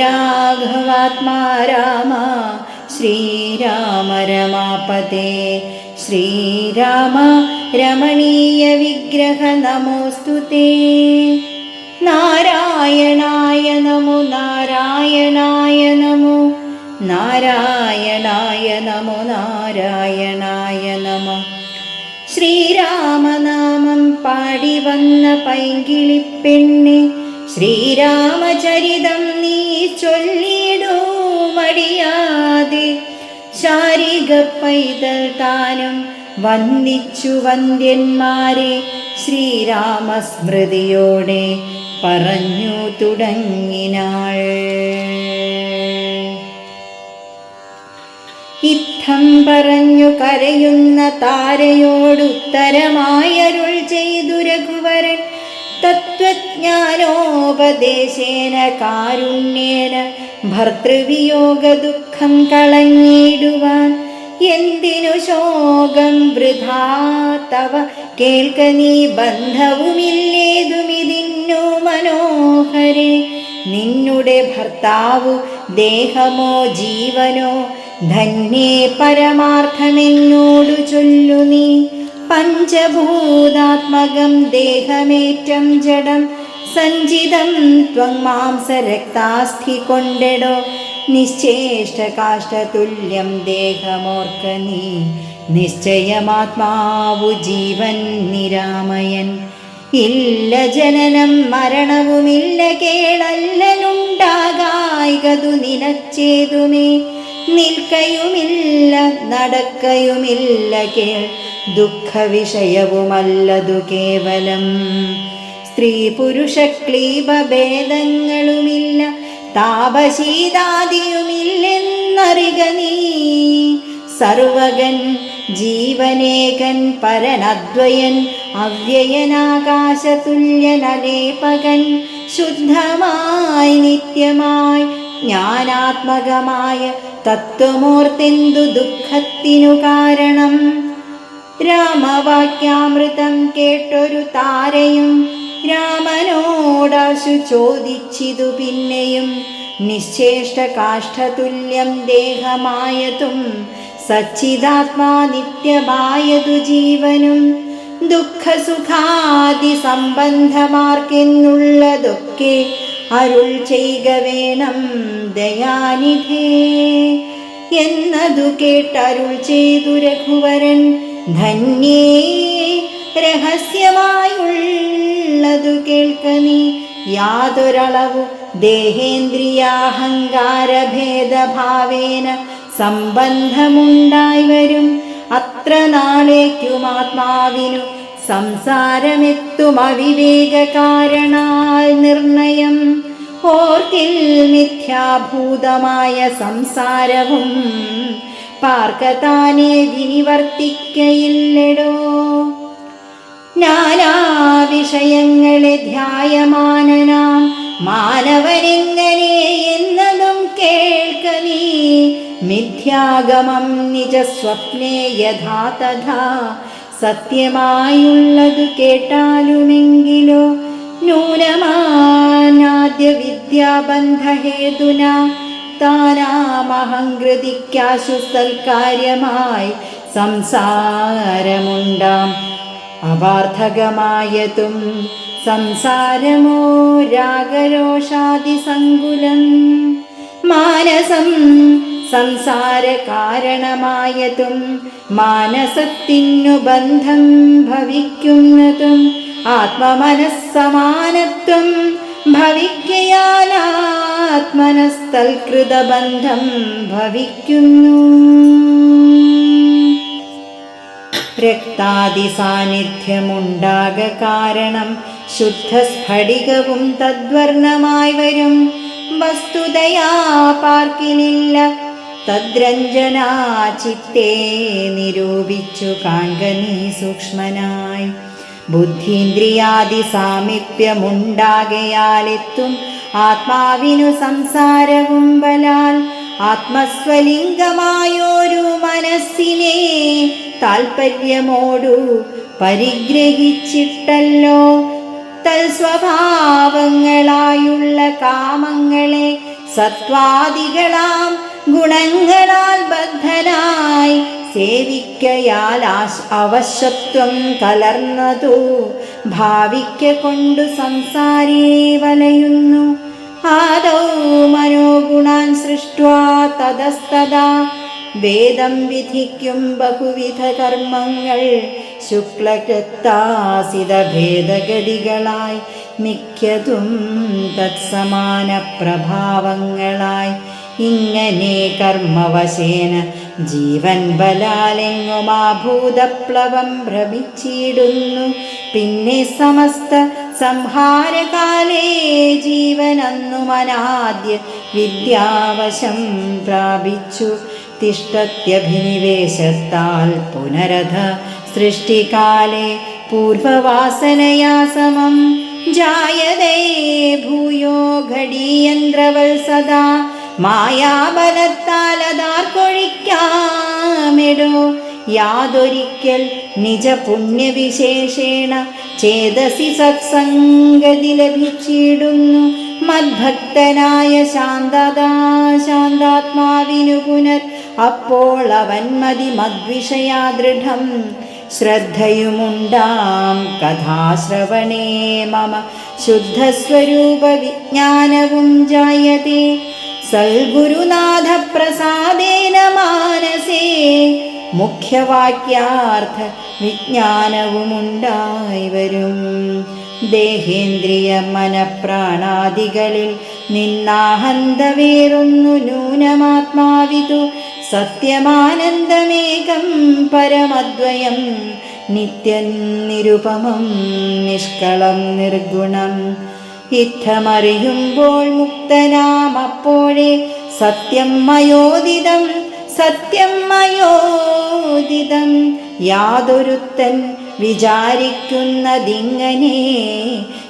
ശ്രീരാഘവാത്മാ രാമ. ശ്രീരാമ രമാപതേ ശ്രീരാമ രമണീയ വിഗ്രഹ നമോസ്തു नारायणाय നമോ നാരായണായ നമോ. നാരായണായ നമോ നാരായണായ നമോ. ശ്രീരാമനാമം പാടി വന്ന പൈങ്കിളിപ്പെണ്ണെ. ശ്രീരാമചരിതം നീ ചൊല്ലിടൂ മടിയാതെ. ശാരിക പൈതൽ താനും വന്ദിച്ചു വന്ദ്യന്മാരെ. ശ്രീരാമസ്മൃതിയോടെ പറഞ്ഞു തുടങ്ങിനാൾ. ഇത്തം പറഞ്ഞു കരയുന്ന താരയോടുത്തരമായരുൾ ചെയ്തു തത്വജ്ഞാനോപദേശേന കാരുണ്യേന ഭർത്തൃവിയോഗ ദുഃഖം കളഞ്ഞിടുവാൻ. എന്തിനു ശോകം വൃഥാ? തവ കേൾക്ക നീ ബന്ധവുമില്ലേതുമിതിന്നു മനോഹരെ. നിന്നുടെ ഭർത്താവു ദേഹമോ ജീവനോ ധന്യേ പരമാർത്ഥമെന്നോടു ചൊല്ലു നീ. പഞ്ചഭൂതാത്മകം ദേഹമേറ്റം ജഡം സഞ്ചിതം ത്വം മാംസരക്താസ്ഥി കൊണ്ടെടോ. നിശ്ചേഷ്ടകാഷ്ടതുല്യം ദേഹമോർക്ക നീ. നിശ്ചയമാത്മാവു ജീവൻ നിരാമയൻ. ഇല്ല ജനനം മരണവുമില്ല കേളല്ലനുണ്ടാകായികതു നിനച്ചേതുമേ നിൽക്കയുമില്ല നടക്കയുമില്ല കേൾ. ദുഃഖവിഷയവുമല്ലതു കേവലം. സ്ത്രീ പുരുഷ ക്ലീബഭേദങ്ങളുമില്ല താപശീതാദിയുമില്ലെന്നറിക നീ. സർവകൻ ജീവനേകൻ പരനദ്വയൻ അവ്യയനാകാശതുല്യനലേപകൻ ശുദ്ധമായി നിത്യമായി ജ്ഞാനാത്മകമായ തത്വമൂർത്തിന്തു ദുഃഖത്തിനു കാരണം. രാമവാക്യാമൃതം കേട്ടൊരു താരയും രാമനോടാശു ചോദിച്ചിതു പിന്നെയും നിശ്ചേഷ്ട കാഷ്ഠതുല്യം ദേഹമായതും സച്ചിദാത്മാ നിത്യമായതു ജീവനും ദുഃഖസുഖാദി സംബന്ധമാർക്കെന്നുള്ളതൊക്കെ അരുൾ ചെയ്യുക വേണം ദയാനിധേ. എന്നതു കേട്ടരുൾ ചെയ്തു രഘുവരൻ ധന്യേ. രഹസ്യമായുള്ളതു കേൾക്ക നീ. യാതൊരളവു ദേഹേന്ദ്രിയാഹങ്കാര ഭേദഭാവേന സംബന്ധമുണ്ടായി വരും. അത്ര നാളേക്കും ആത്മാവിനു സംസാരമെത്തും അവിവേക കാരണാൽ നിർണയം. ഓർക്കിൽ മിഥ്യാഭൂതമായ സംസാരവും പാർക്കതാനെ വിനിവർത്തിക്കയില്ലടോ. നാനാ വിഷയങ്ങളെ ധ്യായമാനനാം. മാനവനെങ്ങനെ എന്നതും കേൾക്ക നീ. മിഥ്യാഗമം നിജസ്വപ്നേ യഥാ തഥാ. സത്യമായുള്ളതു കേട്ടാലുമെങ്കിലോ? നൂനമാനാദ്യ വിദ്യാബന്ധഹേതുന താനാമഹങ്കൃതിക്കാശു സൽക്കാര്യമായി സംസാരമുണ്ടാം. അവാർത്ഥകമായതും സംസാരമോ രാഗരോഷാദിസങ്കുലം? മാനസം സംസാര കാരണമായതും മാനസത്തിനു ബന്ധം ഭവിക്കുന്നതും ആത്മമനസ്സമാനത്വം ഭവിക്കയാലാത്മനസ്തൽകൃതബന്ധം ഭവിക്കുന്നു. രക്താദി സാന്നിധ്യമുണ്ടാക കാരണം ശുദ്ധസ്ഫടികവും തദ്വർണമായി വരും. വസ്തുതയാ പാർക്കിലില്ല തദ്രഞ്ജനാ ചിത്തേ നിരൂപിച്ചു കാൺകനീ സൂക്ഷ്മനായി. ബുദ്ധീന്ദ്രിയാദി സാമീപ്യമുണ്ടാകയാലെത്തും ആത്മാവിനു സംസാരവും ബലാൽ. ആത്മസ്വലിംഗമായൊരു മനസ്സിനെ താൽപ്പര്യമോടു പരിഗ്രഹിച്ചിട്ടല്ലോ. തൽസ്വഭാവങ്ങളായുള്ള കാമങ്ങളെ സത്വാദികളാം ഗുണങ്ങളാൽ ബദ്ധനായി സേവിക്കയാൽ അവശത്വം കലർന്നതു. ഭാവിക്ക കൊണ്ടു സംസാരിയെ വലയുന്നു. ആദൗ മനോഗുണാൻ സൃഷ്ട്വാ തതസ്തദാ വേദം വിധിക്കും ബഹുവിധ കർമ്മങ്ങൾ. ശുക്ലകൃത്താസിത ഭേദഗതികളായി മിക്കതും തത്സമാന പ്രഭാവങ്ങളായി ഇങ്ങനെ കർമ്മവശേന ജീവൻ ബലാലെങ്ങുമാ ഭൂതപ്ലവം ഭ്രമിച്ചിടുന്നു. പിന്നെ സമസ്ത സംഹാരകാലേ ജീവനന്നു മനാദ്യ വിദ്യാവശം പ്രാപിച്ചു. തിഷ്ടത്യഭിനിവേശത്താൽ പുനരഥ സൃഷ്ടികാലേ പൂർവവാസനയാ സമം ജായതേ ഭൂയോ ഘടീയന്ത്രവൽ സദാ മായാബലത്താൽ അതാർക്കൊഴിക്കാമെടോ യാതൊരിക്കൽ നിജ പുണ്യവിശേഷേണ ചേതസി സത്സംഗതി ലഭിച്ചിടുന്നു. മദ്ഭക്തനായ ശാന്തതാ ശാന്താത്മാവിനു പുനർ അപ്പോൾ അവൻ മതി മദ്വിഷയാ ദൃഢം. ശ്രദ്ധയുമുണ്ടാം കഥാശ്രവണേ മമ. ശുദ്ധസ്വരൂപ വിജ്ഞാനവും ജായതേ. സൽഗുരുനാഥ പ്രസാദേന മാനസേ മുഖ്യവാക്യാർത്ഥ വിജ്ഞാനവുമുണ്ടായി വരും. ദേഹേന്ദ്രിയ മനപ്രാണാദികളിൽ നിന്നാഹന്ത വേറൊന്നു നൂനമാത്മാവിതു സത്യമാനന്ദമേകം പരമദ്വയം നിത്യനിരുപമം നിഷ്കളം നിർഗുണം. ഇത്തമറിയുമ്പോൾ മുക്തനാം അപ്പോഴേ സത്യം മയോദിതം സത്യം മയോദിതം. യാതൊരുത്തൻ വിചാരിക്കുന്നതിങ്ങനെ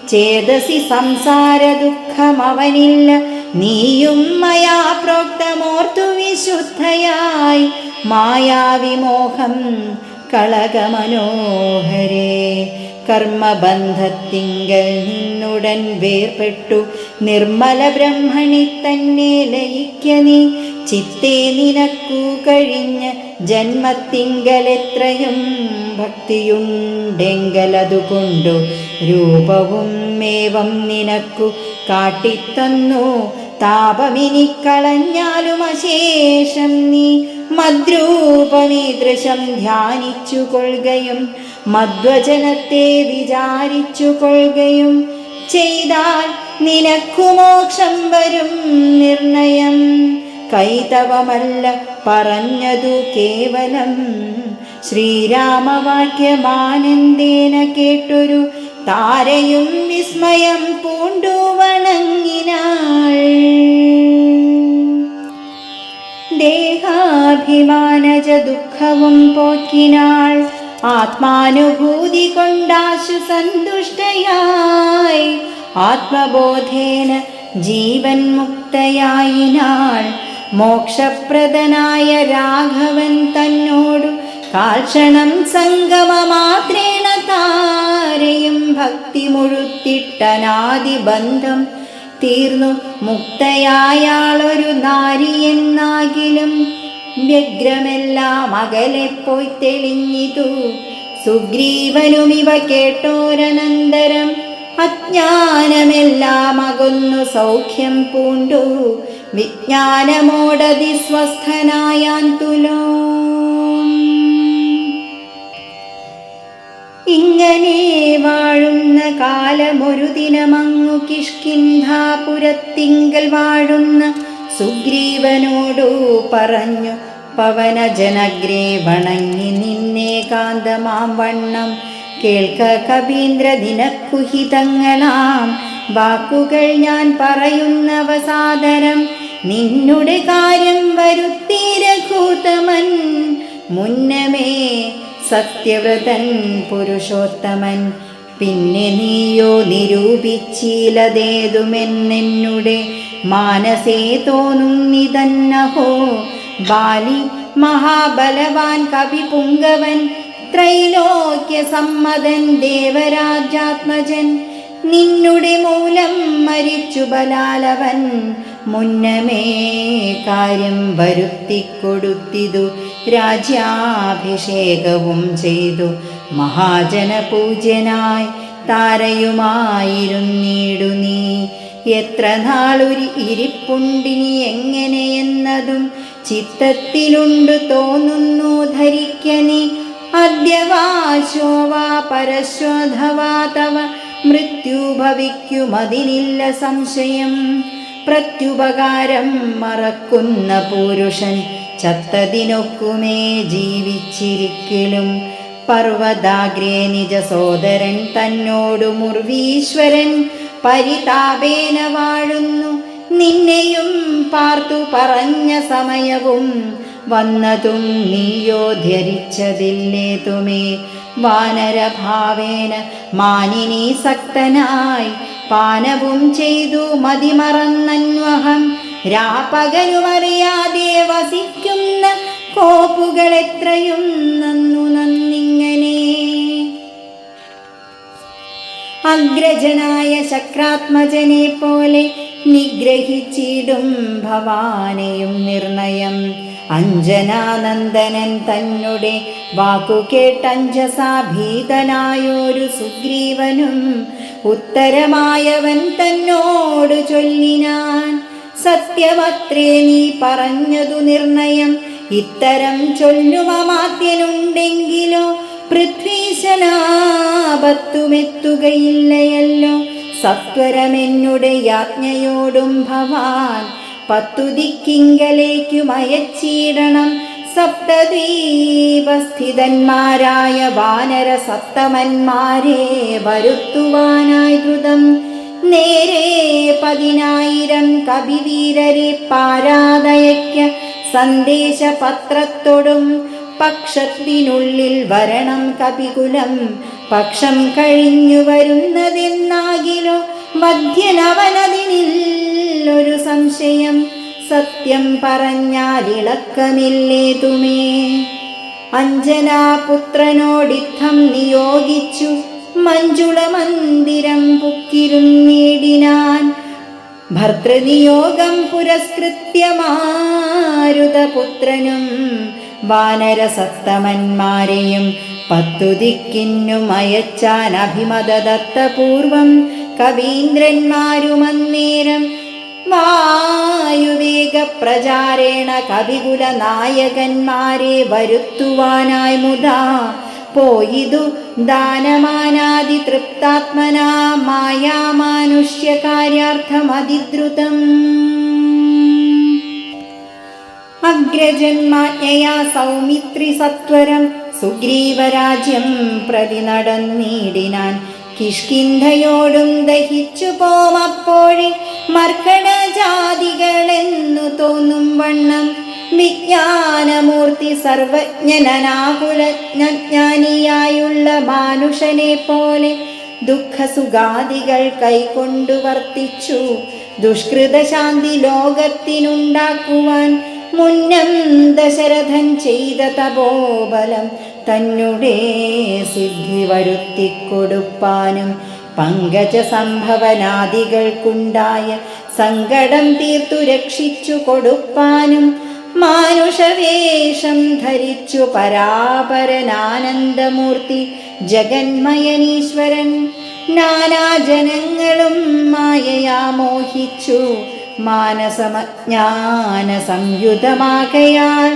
ചേതസി സംസാര ദുഃഖം അവനില്ല നീയും മയാ പ്രോക്തമോർത്തു വിശുദ്ധയായി. മായാവിമോഹം കളകമനോഹരേ. കർമ്മബന്ധത്തിങ്കൽ നിന്നുടൻ വേർപെട്ടു. നിർമ്മല ബ്രഹ്മണി തന്നെ ലയിക്ക നീ. ചിത്തേ നിനക്കു കഴിഞ്ഞ ജന്മത്തിങ്കലെത്രയും ഭക്തിയുണ്ടെങ്കലതുകൊണ്ടു. രൂപവും മേവം നിനക്കു കാട്ടിത്തന്നു. താപമിനി കളഞ്ഞാലും അശേഷം നീ മദ്രൂപമീദൃശം ധ്യാനിച്ചു കൊള്ളുകയും മദ്വചനത്തെ വിചാരിച്ചു കൊള്ളുകയും ചെയ്താൽ നിനക്കു മോക്ഷം വരും നിർണയം. കൈതവമല്ല പറഞ്ഞതു കേവലം. ശ്രീരാമവാക്യമാനന്ദേന കേട്ടൊരു താരയും വിസ്മയം പൂണ്ടു വണങ്ങിനാൾ ദേഹാഭിമാനജ ദുഃഖവും പോക്കിനാൾ. ആത്മാനുഭൂതി കൊണ്ടാശു സന്തുഷ്ടയായി. ആത്മബോധേന ജീവൻ മുക്തയായിനാൾ. മോക്ഷപ്രദനായ രാഘവൻ തന്നോടു കാൽക്ഷണം സംഗമമാത്രേണ താരയും ഭക്തി മുഴുത്തിട്ടനാദിബന്ധം തീർന്നു. മുക്തയായാളൊരു നാരി എന്നാകിലും വ്യഗ്രമെല്ലാം അകലെ പോയി തെളിഞ്ഞിതു. സുഗ്രീവനുമിവ കേട്ടോരനന്തരം അജ്ഞാനമെല്ലാം അകന്നു സൗഖ്യം പൂണ്ടു. വിജ്ഞാനമോടതി സ്വസ്ഥനായാൻ തുലോ ഇങ്ങനെ വാഴുന്ന കാലമൊരു ദിനമങ്ങു കിഷ്കിന്ധാപുരത്തിങ്കൽ വാഴുന്ന സുഗ്രീവനോടു പറഞ്ഞു പവനജനഗ്രേ വണങ്ങി നിന്നെ കാന്തമാം വണ്ണം. കേൾക്ക കവീന്ദ്ര ദിനക്കുഹിതങ്ങളാം. വാക്കുകൾ ഞാൻ പറയുന്നവസാദരം. നിന്നുടെ കാര്യം വരുത്തി രഘൂതമൻ. മുന്നമേ സത്യവ്രതൻ പുരുഷോത്തമൻ. പിന്നെ നീയോ നിരൂപിച്ചിലതേതുമെന്നെന്നുടെ മാനസേ തോന്നുന്നിതന്നഹോ ബാലി മഹാബലവാൻ കവി പുങ്കവൻ ത്രൈലോക്യ സമ്മതൻ ദേവരാജാത്മജൻ നിന്നുടെ മൂലം മരിച്ചു ബലാലവൻ. മുന്നമേ കാര്യം വരുത്തിക്കൊടുത്തിതു. രാജ്യാഭിഷേകവും ചെയ്തു. മഹാജനപൂജ്യനായി താരയുമായിരുന്നീടു നീ. എത്ര നാളൊരു ഇരിപ്പുണ്ടിനി എങ്ങനെയെന്നതും ചിത്തത്തിലുണ്ട് തോന്നുന്നു ധരിക്കനി അദ്യവാശോവാ പരശ്വധവാ തവ. മൃത്യു ഭവിക്കുമതിനില്ല സംശയം. പ്രത്യുപകാരം മറക്കുന്ന പുരുഷൻ ചത്തതിനൊക്കുമേ ജീവിച്ചിരിക്കലും. പർവതാഗ്രേ നിജ സോദരൻ തന്നോടു മുർവീശ്വരൻ പരിതാപേന വാഴുന്നു. നിന്നെയും പാർത്തു പറഞ്ഞ സമയവും വന്നതും നീയോ ധരിച്ചതില്ലേ തുമേ? വാനരഭാവേന മാനിനി സക്തനായി പാനവും ചെയ്തു മതിമറന്നന്വഹം. രാപകലുമറിയാതെ വസിക്കുന്ന കോപ്പുകൾ എത്രയും നന്നു നന്നിങ്ങനെ. അഗ്രജനായ ശക്രാത്മജനെ പോലെ നിഗ്രഹിച്ചിടും ഭവാനെയും നിർണയം. അഞ്ജനാനന്ദനൻ തന്നെ വാക്കു ഭീതനായൊരു സുഗ്രീവനും ഉത്തരമായവൻ തന്നോട് ചൊല്ലിനാൻ സത്യമത്രേ നീ പറഞ്ഞതു നിർണയം. ഇത്തരം ചൊല്ലുമമാത്യനുണ്ടെങ്കിലോ പൃഥ്വീശനാപത്തുമെത്തുകയില്ലയല്ലോ. സത്വരമെന്നുടെ യാജ്ഞയോടും ഭവാൻ പത്തു ദിക്കിങ്കലേക്കും അയച്ചിടണം സപ്തദ്വീപസ്ഥിതന്മാരായ വാനര സപ്തമന്മാരെ വരുത്തുവാനായി ദ്രുതം. നേരെ പതിനായിരം കവിവീരരെ പാരാതയയ്ക്ക സന്ദേശപത്രത്തോടും. പക്ഷത്തിനുള്ളിൽ വരണം കപികുലം. പക്ഷം കഴിഞ്ഞു വരുന്നതെന്നാകിലോ മധ്യനവനതിനിൽ ഒരു സംശയം. സത്യം അഞ്ജനാ അഞ്ജനാപുത്രനോടിത്തം നിയോഗിച്ചു മഞ്ജുള മന്ദിരം പുക്കിരുന്നേടിനാൻ. ഭർത്തൃനിയോഗം പുരസ്കൃത്യമാരുതപുത്രനും വാനരസത്തമന്മാരെയും പത്തു ദിക്കിന്നും അയച്ചാൻ അഭിമതദത്തപൂർവം കവീന്ദ്രന്മാരുമന്നേരം വായുവേഗ പ്രചാരേണ കവികുല നായകന്മാരെ വരുത്തുവാനായി മുതാ പോയിതു ദാനമാനാദി തൃപ്താത്മനാ കാര്യാർത്ഥമതിദ്രുതം അഗ്രജന്മാജ്ഞയാ സൗമിത്രി സത്വരം സുഗ്രീവരാജ്യം പ്രതി നടന്നിടിനാൻ കിഷ്കിന്ധയോടും ദഹിച്ചു പോമപ്പോഴേ മർക്കടജാതികളെന്നു തോന്നും വണ്ണം. വിജ്ഞാനമൂർത്തി സർവജ്ഞനാകുലജ്ഞാനിയായുള്ള മാനുഷനെ പോലെ ദുഃഖസുഖാദികൾ കൈകൊണ്ടു വർത്തിച്ചു. ദുഷ്കൃതശാന്തി ലോകത്തിനുണ്ടാക്കുവാൻ മുന്നം ദശരഥൻ ചെയ്ത തപോബലം തന്നെ സിദ്ധി വരുത്തിക്കൊടുപ്പാനും പങ്കജ സംഭവനാദികൾക്കുണ്ടായ സങ്കടം തീർത്തു രക്ഷിച്ചു കൊടുപ്പാനും മാനുഷവേഷം ധരിച്ചു പരാപരനാനന്ദമൂർത്തി ജഗന്മയനീശ്വരൻ. നാനാജനങ്ങളും മായയാ മോഹിച്ചു മാനസമജ്ഞാന സംയുതമാകയാൽ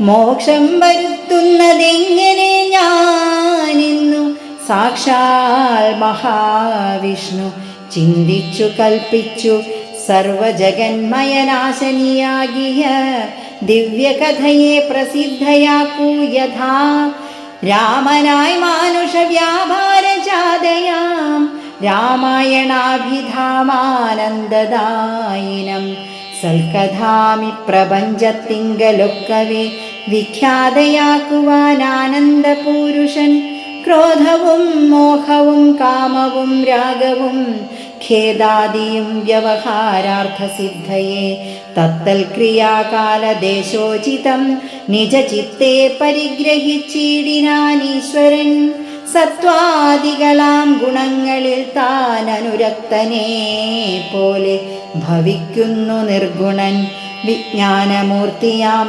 മോക്ഷം വരുത്തുന്നതെങ്ങനെ ഞാനിന്നു സാക്ഷാൽ മഹാവിഷ്ണു ചിന്തിച്ചു കൽപ്പിച്ചു സർവജഗന്മയനാശനിയാകിയ ദിവ്യകഥയെ പ്രസിദ്ധയാക്കൂ യഥാ രാമനായി മാനുഷ വ്യാപാരജാതയാം രാമായണാഭിധാമാനന്ദദായിനം. സൽക്കഥാമി പ്രപഞ്ചത്തിങ്കലൊക്കവേ വിഖ്യാതയാക്കുവാൻ ആനന്ദപൂരുഷൻ. ക്രോധവും മോഹവും കാമവും രാഗവും ഖേദാദിയും വ്യവഹാരാർത്ഥസിദ്ധയെ. തത്തൽ ക്രിയാകാലദേശോചിതം നിജചിത്തെ പരിഗ്രഹിച്ചിടിനാൻ ഈശ്വരൻ സത്വാദികളാം ഗുണങ്ങളിൽ താൻ അനുരക്തനെ പോലെ ഭവിക്കുന്നു നിർഗുണൻ വിജ്ഞാനമൂർത്തിയാം